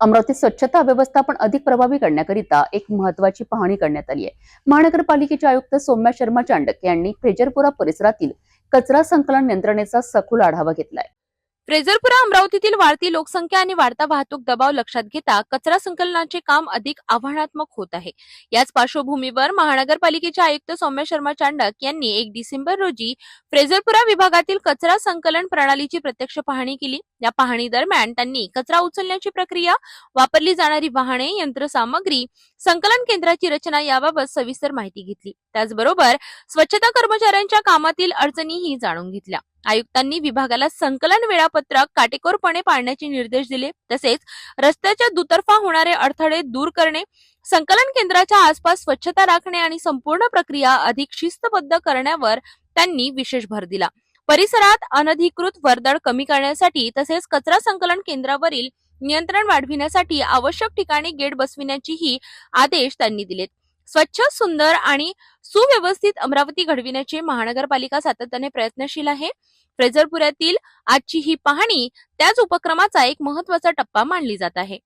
अमरावतीत स्वच्छता व्यवस्थापन अधिक प्रभावी करण्याकरिता एक महत्वाची पाहणी करण्यात आली आहे. महानगरपालिकेचे आयुक्त सौम्या शर्मा चांडक यांनी फ्रेजरपुरा परिसरातील कचरा संकलन यंत्रणेचा सखोल आढावा घेतलाय. फ्रेझरपुरा अमरावतीतील वाढती लोकसंख्या आणि वाढता वाहतूक दबाव लक्षात घेता कचरा संकलनाचे काम अधिक आव्हानात्मक होत आहे. याच पार्श्वभूमीवर महानगरपालिकेचे आयुक्त सौम्य शर्मा चांडक यांनी एक डिसेंबर रोजी फ्रेझरपुरा विभागातील कचरा संकलन प्रणालीची प्रत्यक्ष पाहणी केली. या पाहणी दरम्यान त्यांनी कचरा उचलण्याची प्रक्रिया वापरली जाणारी वाहने यंत्रसामग्री संकलन केंद्राची रचना याबाबत सविस्तर माहिती घेतली. त्याचबरोबर स्वच्छता कर्मचाऱ्यांच्या कामातील अडचणीही जाणून घेतल्या. आयुक्तांनी विभागाला संकलन वेळापत्रक काटेकोरपणे पाळण्याचे निर्देश दिले. तसेच रस्त्याच्या दुतर्फा होणारे अडथळे दूर करणे संकलन केंद्राच्या आसपास स्वच्छता राखणे आणि संपूर्ण प्रक्रिया अधिक शिस्तबद्ध करण्यावर त्यांनी विशेष भर दिला. परिसरात अनधिकृत वर्दळ कमी करण्यासाठी तसेच कचरा संकलन केंद्रावरील नियंत्रण वाढविण्यासाठी आवश्यक ठिकाणी गेट बसविण्याचीही आदेश त्यांनी दिलेत. स्वच्छ सुंदर आणि सुव्यवस्थित अमरावती घडविण्याचे महानगरपालिका सातत्याने प्रयत्नशील आहे. फ्रेझरपुऱ्यातील आजची ही पाहणी त्याच उपक्रमाचा एक महत्त्वाचा टप्पा मानली जात आहे.